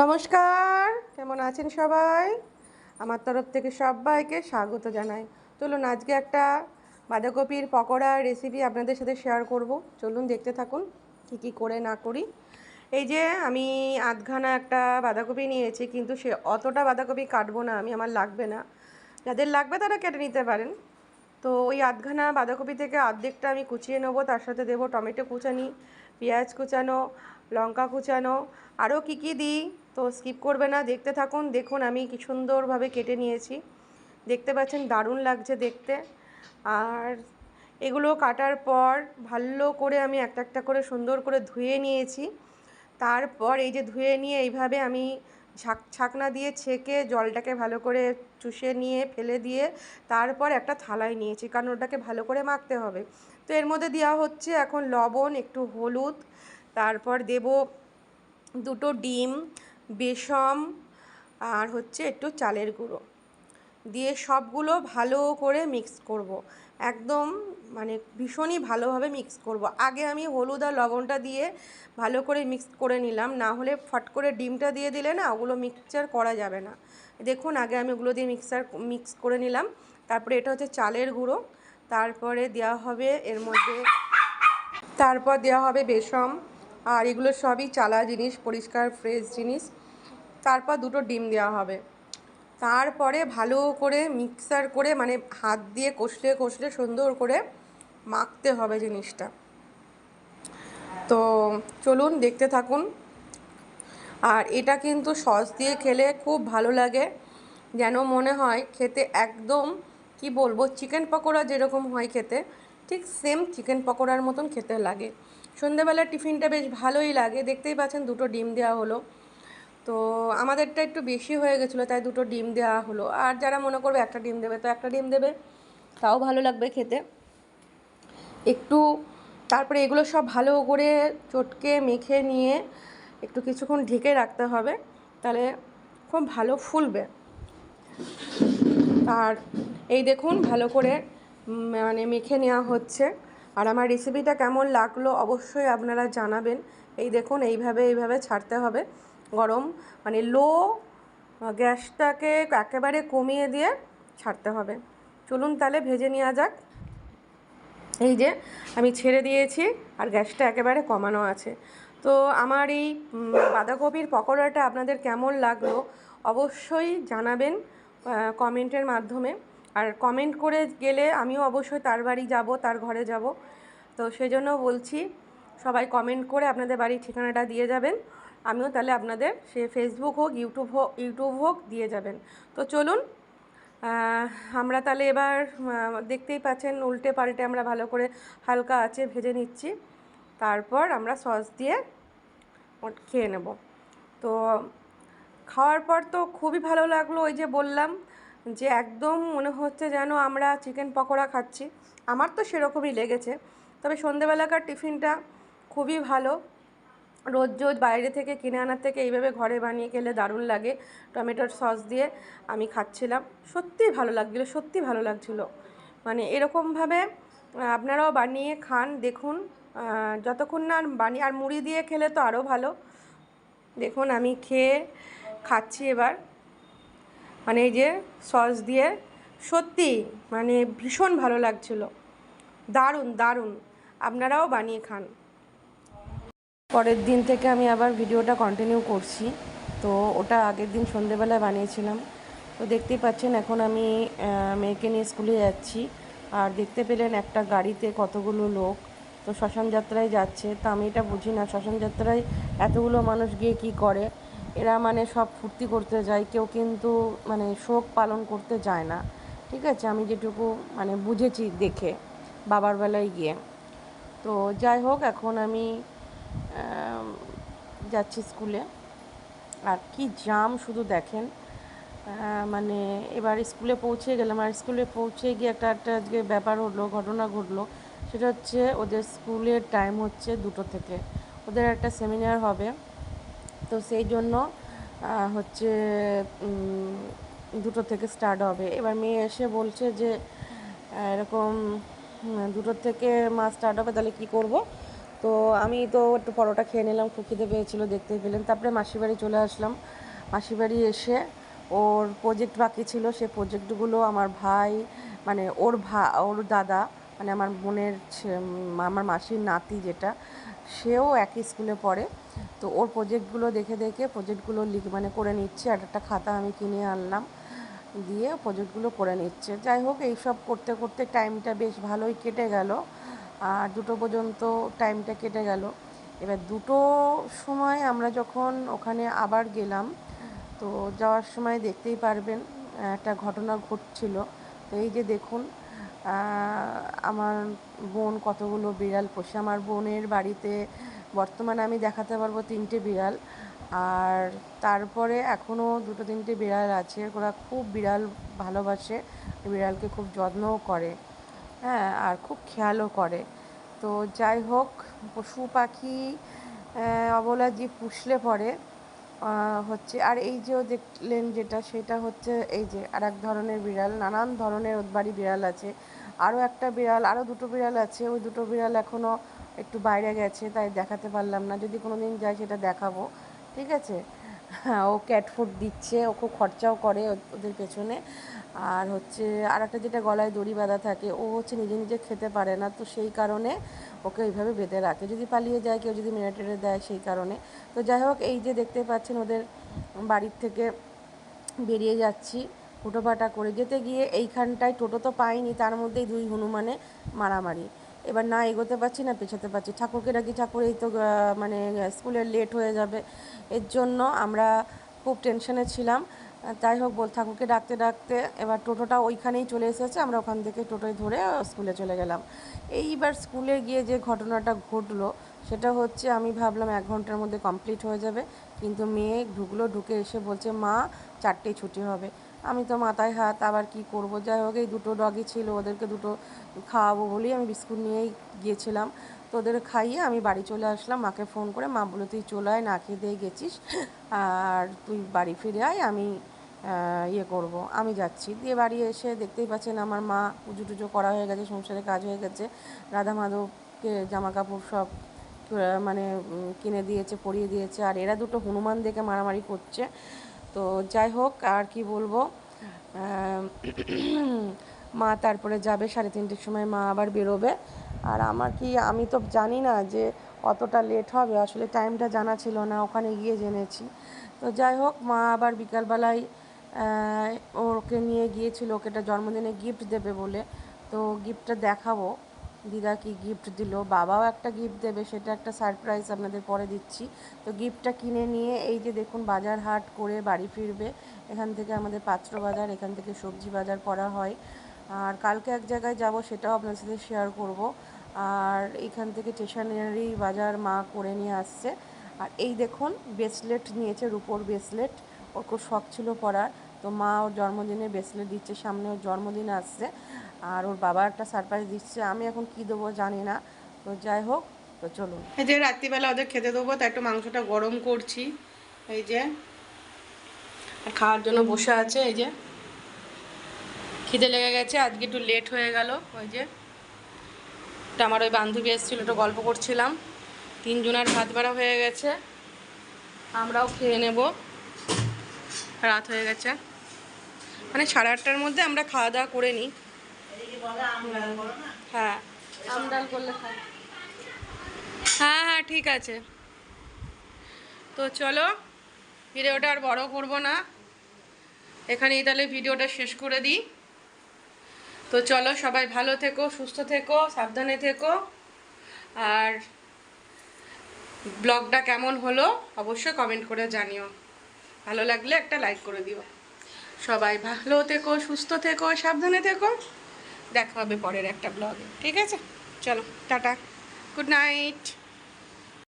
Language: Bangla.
নমস্কার, কেমন আছেন সবাই? আমার তরফ থেকে সবাইকে স্বাগত জানাই। চলুন, আজকে একটা বাঁধাকপির পকোড়া রেসিপি আপনাদের সাথে শেয়ার করব। চলুন, দেখতে থাকুন কী কী করে না করি। এই যে, আমি আধখানা একটা বাঁধাকপি নিয়েছি, কিন্তু সে অতটা বাঁধাকপি কাটবো না, আমি আমার লাগবে না। যাদের লাগবে তারা কেটে নিতে পারেন। তো ওই আধখানা বাঁধাকপি থেকে অর্ধেকটা আমি কুচিয়ে নেব, তার সাথে দেবো টমেটো কুচানি, পেঁয়াজ কুচানো, লঙ্কা কুচানো, আরও কী কী দিই? তো স্কিপ করবে না, দেখতে থাকুন। দেখুন আমি কি সুন্দরভাবে কেটে নিয়েছি। দেখতে পাচ্ছেন, দারুণ লাগছে দেখতে। আর এগুলো কাটার পর ভালো করে আমি একটা একটা করে সুন্দর করে ধুয়ে নিয়েছি। তারপর এই যে ধুয়ে নিয়ে এইভাবে আমি ছাক ছাকনা দিয়ে ছেঁকে জলটাকে ভালো করে চুষে নিয়ে, ফেলে দিয়ে তারপর একটা থালায় নিয়েছি, কারণ ওটাকে ভালো করে মাখতে হবে। তো এর মধ্যে দেওয়া হচ্ছে এখন লবণ, একটু হলুদ, তারপর দেব দুটো ডিম বেসম আর হচ্ছে একটু চালের গুঁড়ো। দিয়ে সবগুলো ভালো করে মিক্স করব। একদম মানে ভীষণই ভালোভাবে মিক্স করব। আগে আমি হলুদ আর লবণটা দিয়ে ভালো করে মিক্স করে নিলাম। না হলে ফট করে ডিমটা দিয়ে দিলে না ওগুলো মিক্সচার করা যাবে না। দেখুন, আগে আমি ওগুলো দিয়ে মিক্সার মিক্স করে নিলাম। তারপরে এটা হচ্ছে চালের গুঁড়ো। তারপরে দেওয়া হবে এর মধ্যে, তারপর দেওয়া হবে বেসম। আর এগুলো সবই চালা জিনিস, পরিষ্কার ফ্রেশ জিনিস। তারপর দুটো ডিম দেওয়া হবে। তারপরে ভালো করে মিক্সার করে মানে হাত দিয়ে কষলে কষলে সুন্দর করে মাখতে হবে জিনিসটা। তো চলুন দেখতে থাকুন। আর এটা কিন্তু সস দিয়ে খেলে খুব ভালো লাগে। যেন মনে হয় খেতে একদম, কি বলব চিকেন পকোড়া যেরকম হয় খেতে, ঠিক সেম চিকেন পকোড়ার মতন খেতে লাগে। সন্ধেবেলার টিফিনটা বেশ ভালোই লাগে। দেখতেই পাচ্ছেন দুটো ডিম দেওয়া হলো। তো আমাদেরটা একটু বেশি হয়ে গেছিল, তাই দুটো ডিম দেওয়া হলো। আর যারা মনে করবে একটা ডিম দেবে, তো একটা ডিম দেবে, তাও ভালো লাগবে খেতে। একটু তারপরে এগুলো সব ভালো করে চটকে মেখে নিয়ে একটু কিছুক্ষণ ঢেকে রাখতে হবে, তাহলে খুব ভালো ফুলবে। আর এই দেখুন ভালো করে মানে মেখে নেওয়া হচ্ছে। আর আমার রেসিপিটা কেমন লাগল অবশ্যই আপনারা জানাবেন। এই দেখুন, এইভাবে এইভাবে ছাড়তে হবে। গরম মানে লো গ্যাসটাকে একেবারে কমিয়ে দিয়ে ছাড়তে হবে। চলুন তাহলে ভেজে নেওয়া যাক। এই যে, আমি ছেড়ে দিয়েছি আর গ্যাসটা একেবারে কমানো আছে। তো আমার এই বাঁধাকপির পকোড়াটা আপনাদের কেমন লাগল অবশ্যই জানাবেন কমেন্টের মাধ্যমে। আর কমেন্ট করে গেলে আমিও অবশ্যই তার বাড়ি যাব, তার ঘরে যাব। তো সেজন্য বলছি, সবাই কমেন্ট করে আপনাদের বাড়ির ঠিকানাটা দিয়ে যাবেন। আমিও তাহলে আপনাদের সে ফেসবুক হোক ইউটিউব হোক ইউটিউব হোক দিয়ে যাবেন। তো চলুন আমরা তাহলে এবার দেখতেই পাচ্ছেন উল্টে পাল্টে আমরা ভালো করে হালকা আছে ভেজে নিচ্ছি। তারপর আমরা সস দিয়ে খেয়ে নেব। তো খাওয়ার পর তো খুবই ভালো লাগল, ওই যে বললাম যে একদম মনে হচ্ছে যেন আমরা চিকেন পকোড়া খাচ্ছি। আমার তো সেরকমই লেগেছে। তবে সন্ধেবেলাকার টিফিনটা খুবই ভালো। রোজ রোজ বাইরে থেকে কিনে আনার থেকে এইভাবে ঘরে বানিয়ে খেলে দারুণ লাগে। টমেটোর সস দিয়ে আমি খাচ্ছিলাম। সত্যিই ভালো লাগছিল সত্যি ভালো লাগছিল। মানে এরকমভাবে আপনারাও বানিয়ে খান, দেখুন। যতক্ষণ না বানিয়ে আর মুড়ি দিয়ে খেলে তো আরও ভালো। দেখুন আমি খেয়ে খাচ্ছি এবার। মানে এই যে সস দিয়ে সত্যি মানে ভীষণ ভালো লাগছিল। দারুণ দারুণ। আপনারাও বানিয়ে খান। পরের দিন থেকে আমি আবার ভিডিওটা কন্টিনিউ করছি। তো ওটা আগের দিন সন্ধেবেলায় বানিয়েছিলাম। তো দেখতেই পাচ্ছেন এখন আমি মেয়েকে নিয়ে স্কুলে যাচ্ছি। আর দেখতে পেলেন একটা গাড়িতে কতগুলো লোক। তো শ্মশান যাত্রায় যাচ্ছে। তা আমি এটা বুঝি না। শ্মশান যাত্রায় এতগুলো মানুষ গিয়ে কি করে? এরা মানে সব ফুর্তি করতে যায়, কেউ কিন্তু মানে শোক পালন করতে যায় না। ঠিক আছে? আমি যেটুকু মানে বুঝেছি দেখে বাবার বেলায় গিয়ে। তো যাই হোক, এখন আমি যাচ্ছি স্কুলে। আর কি জাম শুধু দেখেন। মানে এবার স্কুলে পৌঁছে গেলাম। আর স্কুলে পৌঁছে গিয়ে একটা একটা আজকে ব্যাপার হলো, ঘটনা ঘটলো। সেটা হচ্ছে ওদের স্কুলের টাইম হচ্ছে দুটো থেকে। ওদের একটা সেমিনার হবে। তো সেই জন্য হচ্ছে দুটো থেকে স্টার্ট হবে। এবার মেয়ে এসে বলছে যে এরকম দুটোর থেকে মা স্টার্ট হবে, তাহলে কী করব? তো আমি তো একটু পরোটা খেয়ে নিলাম, খুব খিদে পেয়েছিলো, দেখতেই পেলেন। তারপরে মাসির বাড়ি চলে আসলাম। মাসির বাড়ি এসে ওর প্রজেক্ট বাকি ছিল, সে প্রজেক্টগুলো আমার ভাই মানে ওর ভা, ওর দাদা মানে আমার বোনের আমার মাসির নাতি যেটা, সেও একই স্কুলে পড়ে। তো ওর প্রজেক্টগুলো দেখে দেখে প্রজেক্টগুলো লিখ মানে করে নিচ্ছে। আর একটা খাতা আমি কিনে আনলাম, দিয়ে প্রজেক্টগুলো করে নিচ্ছে। যাই হোক, এইসব করতে করতে টাইমটা বেশ ভালোই কেটে গেল। আর দুটো পর্যন্ত টাইমটা কেটে গেল। এবার দুটো সময় আমরা যখন ওখানে আবার গেলাম, তো যাওয়ার সময় দেখতেই পারবেন, একটা ঘটনা ঘটছিল। তো এই যে দেখুন আমার বোন কতগুলো বিড়াল পোষে। আমার বোনের বাড়িতে বর্তমানে আমি দেখাতে পারব তিনটে বিড়াল। আর তারপরে এখনও দুটো তিনটে বিড়াল আছে, ওরা খুব বিড়াল ভালোবাসে, বিড়ালকে খুব যত্নও করে হ্যাঁ আর খুব খেয়ালও করে। তো যাই হোক, পশু পাখি অবলা জীব পুষলে পরে হচ্ছে, আর এই যে দেখলেন যেটা, সেটা হচ্ছে এই যে আর এক ধরনের বিড়াল, নানান ধরনের ওর বাড়ি বিড়াল আছে। আরও একটা বিড়াল, আরও দুটো বিড়াল আছে, ওই দুটো বিড়াল এখনও একটু বাইরে গেছে, তাই দেখাতে পারলাম না। যদি কোনো দিন যাই সেটা দেখাবো, ঠিক আছে? হ্যাঁ ও ক্যাট ফুড দিচ্ছে, ও খুব খরচাও করে ওদের পেছনে। আর হচ্ছে আর একটা যেটা গলায় দড়ি বাঁধা থাকে, ও হচ্ছে নিজে নিজে খেতে পারে না, তো সেই কারণে ওকে ওইভাবে বেঁধে রাখে। যদি পালিয়ে যায়, কেউ যদি মেরে টেরে দেয়, সেই কারণে। তো যাই হোক, এই যে দেখতে পাচ্ছেন ওদের বাড়ির থেকে বেরিয়ে যাচ্ছি হুটোপাটা করে। যেতে গিয়ে এইখানটায় টোটো তো পাইনি, তার মধ্যেই দুই হনুমানে মারামারি। এবার না এগোতে পারছি না, পেছাতে পারছি। ঠাকুরকে ডাকি, ঠাকুর এই তো মানে স্কুলের লেট হয়ে যাবে। এর জন্য আমরা খুব টেনশনে ছিলাম। যাই হোক, বল, ঠাকুরকে ডাকতে ডাকতে এবার টোটোটা ওইখানেই চলে এসেছে। আমরা ওখান থেকে টোটোয় ধরে স্কুলে চলে গেলাম। এইবার স্কুলে গিয়ে যে ঘটনাটা ঘটলো, সেটা হচ্ছে আমি ভাবলাম এক ঘণ্টার মধ্যে কমপ্লিট হয়ে যাবে। কিন্তু মেয়ে ঢুকলো, ঢুকে এসে বলছে, মা, চারটেই ছুটি হবে। আমি তো মাথায় হাত, আবার কি করব? যাই হোক, এই দুটো ডগি ছিল, ওদেরকে দুটো খাওয়াবো বলেই আমি বিস্কুট নিয়েই গিয়েছিলাম। তো ওদের খাইয়ে আমি বাড়ি চলে আসলাম। মাকে ফোন করে, মা বলে তুই চলে আয়, না খেয়ে দিয়ে গেছিস, আর তুই বাড়ি ফিরে আয়, আমি ইয়ে করব। আমি যাচ্ছি। দিয়ে বাড়ি এসে দেখতেই পাচ্ছেন আমার মা পুজো টুজো করা হয়ে গেছে, সংসারে কাজ হয়ে গেছে। রাধা মাধবকে জামা কাপড় সব মানে কিনে দিয়েছে, পরিয়ে দিয়েছে। আর এরা দুটো হনুমান দেখে মারামারি করছে। তো যাই হোক, আর কি বলব? মা তারপরে যাবে, সাড়ে তিনটের সময় মা আবার বেরোবে। আর আমার কি, আমি তো জানি না যে অতটা লেট হবে, আসলে টাইমটা জানা ছিল না, ওখানে গিয়ে জেনেছি। তো যাই হোক, মা আবার বিকালবেলায় ওকে নিয়ে গিয়েছিল, ওকে একটা জন্মদিনে গিফট দেবে বলে। তো গিফটটা দেখাবো। দিদা কি গিফট দিল, বাবাও একটা গিফট দেবে, সেটা একটা সারপ্রাইজ আপনাদের পরে দিচ্ছি। তো গিফটটা কিনে নিয়ে এই যে দেখুন বাজার হাট করে বাড়ি ফিরবে, এখান থেকে আমাদের পাত্র বাজার, এখান থেকে সবজি বাজার করা হয়। আর কালকে এক জায়গায় যাব, সেটাও আপনার সাথে শেয়ার করব। আর এখান থেকে স্টেশনারি বাজার মা করে নিয়ে আসছে। আর এই দেখুন ব্রেসলেট নিয়েছে, রুপোর ব্রেসলেট ওর খুব শখ ছিল পরার। তো মা ওর জন্মদিনে ব্রেসলেট দিচ্ছে, সামনে ওর জন্মদিন আসছে। আর ওর বাবা একটা সারপ্রাইজ দিচ্ছে। আমি এখন কি দেবো জানি না। তো যাই হোক, তো চলুন। এই যে রাত্রিবেলা ওদের খেতে দেবো, তাই একটু মাংসটা গরম করছি। এই যে খাওয়ার জন্য বসে আছে, এই যে। খিদে লেগে গেছে, আজকে একটু লেট হয়ে গেল, ওই যে। তা আমার ওই বান্ধবী এসেছিল, একটু গল্প করছিলাম। তিনজনের ভাত বাড়া হয়ে গেছে, আমরাও খেয়ে নেব। রাত হয়ে গেছে। মানে সাড়ে আটটার মধ্যে আমরা খাওয়া দাওয়া করে নিই। হ্যাঁ। হ্যাঁ হ্যাঁ ঠিক আছে। তো চলো, ভিডিওটা আর বড় করব না। এখানেই তাহলে ভিডিওটা শেষ করে দিই। তো চলো, সবাই ভালো থেকো, সুস্থ থেকো, সাবধানে থেকো। আর ব্লগটা কেমন হলো অবশ্যই কমেন্ট করে জানিও। ভালো লাগলে একটা লাইক করে দিও। সবাই ভালো থেকো, সুস্থ থেকো, সাবধানে থেকো। দেখা হবে পরের একটা ব্লগে ঠিক আছে? চলো টাটা। Good night